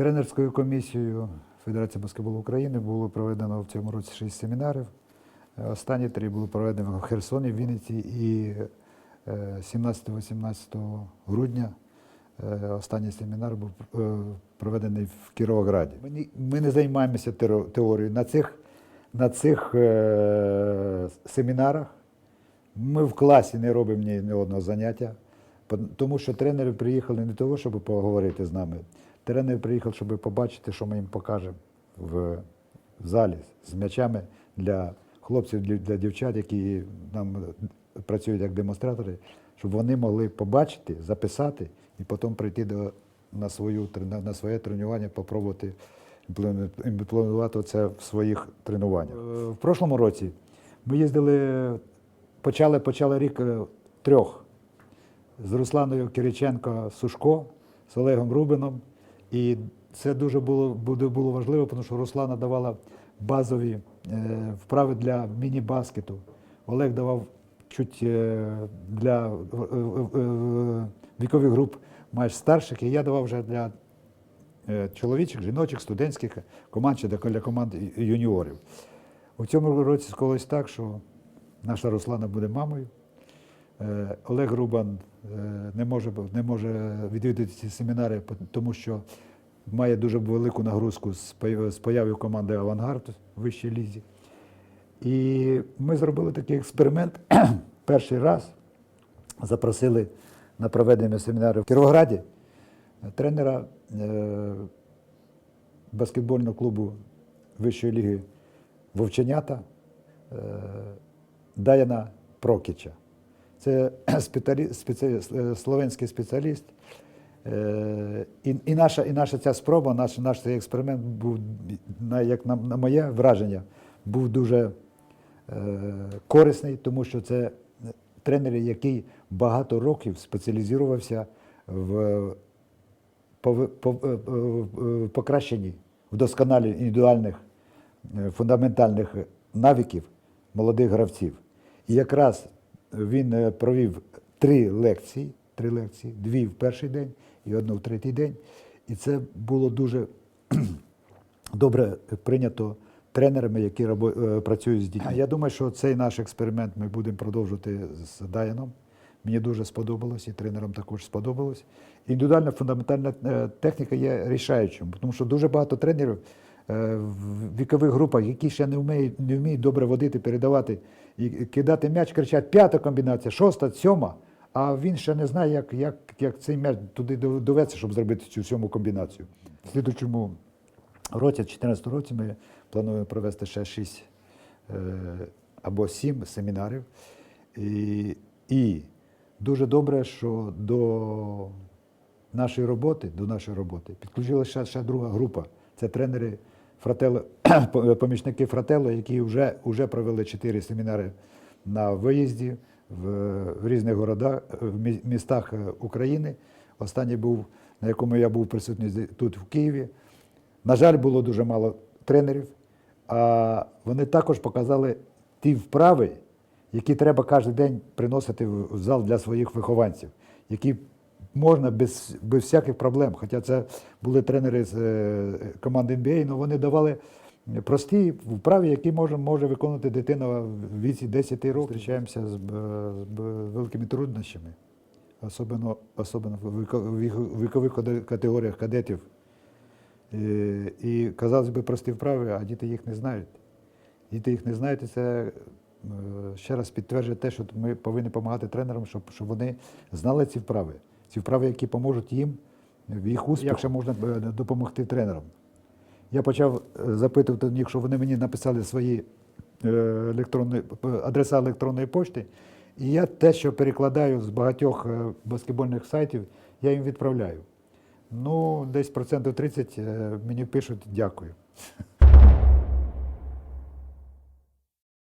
Тренерською комісією Федерації баскетболу України було проведено в цьому році шість семінарів. Е, Останні три були проведені в Херсоні, Вінниці і е, 17-18 грудня. е, Останній семінар був е, проведений в Кіровограді. Ми не, займаємося теорією. На цих, на цих е, семінарах ми в класі не робимо ні одного заняття, тому що тренери приїхали не того, щоб поговорити з нами. Тренер приїхав, щоб побачити, що ми їм покажемо в, залі з м'ячами для хлопців, для, дівчат, які нам працюють як демонстратори, щоб вони могли побачити, записати і потім прийти до, на, свою, на своє тренування, попробувати імплемен- імплементувати це в своїх тренуваннях. Е, В прошлому році ми їздили, почали, почали рік е, трьох з Русланою Кириченко Сушко, з Олегом Рубином. І це дуже було, було важливо, тому що Руслана давала базові е, вправи для міні-баскету. Олег давав чуть е, для е, вікових груп майже старших, і я давав вже для чоловічих, жіночих, студентських команд чи для команд юніорів. У цьому році склалось так, що наша Руслана буде мамою. Олег Рубан не може, не може відвідати ці семінари, тому що має дуже велику нагрузку з появою команди Авангард в вищій лізі. І ми зробили такий експеримент. Перший раз запросили на проведення семінару в Кіровограді тренера е, баскетбольного клубу Вищої ліги Вовченята е, Даяна Прокіча. Це спеціалі- спеці- е, словенський спеціаліст. Е, І, і, наша, і наша ця спроба, наш, наш цей експеримент був, на, як на, на моє враження, був дуже е, корисний, тому що це тренер, який багато років спеціалізувався в пови- пов- е, е, е, покращенні, вдосконалі індивідуальних фундаментальних навиків молодих гравців. І якраз він провів три лекції, три лекції, дві в перший день і одну в третій день. І це було дуже добре прийнято тренерами, які е, працюють з дітьми. Я думаю, що цей наш експеримент ми будемо продовжувати з Даяном. Мені дуже сподобалось, і тренерам також сподобалось. Індивідуальна фундаментальна е, техніка є рішаючим, тому що дуже багато тренерів е, в вікових групах, які ще не вміють, не вміють добре водити, передавати і кидати м'яч, кричать п'ята комбінація, шоста, сьома. А він ще не знає, як, як, як цей м'яч туди дов- доведеться, щоб зробити цю сьому комбінацію. В слідучому році, в 2014 році, ми плануємо провести ще 6 е, або 7 семінарів. І, і дуже добре, що до нашої роботи, до нашої роботи підключилася ще, ще друга група. Це тренери Фратело, помічники Фратело, які вже, вже провели 4 семінари на виїзді в, різних городах, в містах е, України. Останній був, на якому я був присутній тут, в Києві. На жаль, було дуже мало тренерів, а вони також показали ті вправи, які треба кожен день приносити в зал для своїх вихованців, які можна без, без всяких проблем. Хоча це були тренери з е, команди NBA, але вони давали прості вправи, які може, може виконувати дитина в віці 10 років. Зустрічаємося з, з великими труднощами, особливо, особливо в віко- віко- вікових категоріях кадетів. Е, І, казалось би, прості вправи, а діти їх не знають. Діти їх не знають, і це е, ще раз підтверджує те, що ми повинні допомагати тренерам, щоб, щоб вони знали ці вправи. Ці вправи, які поможуть їм в їх успіху. Як ще можна е, допомогти тренерам? Я почав е, запитувати в них, що вони мені написали свої е, електронні, адреса електронної пошти. І я те, що перекладаю з багатьох е, баскетбольних сайтів, я їм відправляю. Ну, десь процентів 30 е, мені пишуть дякую.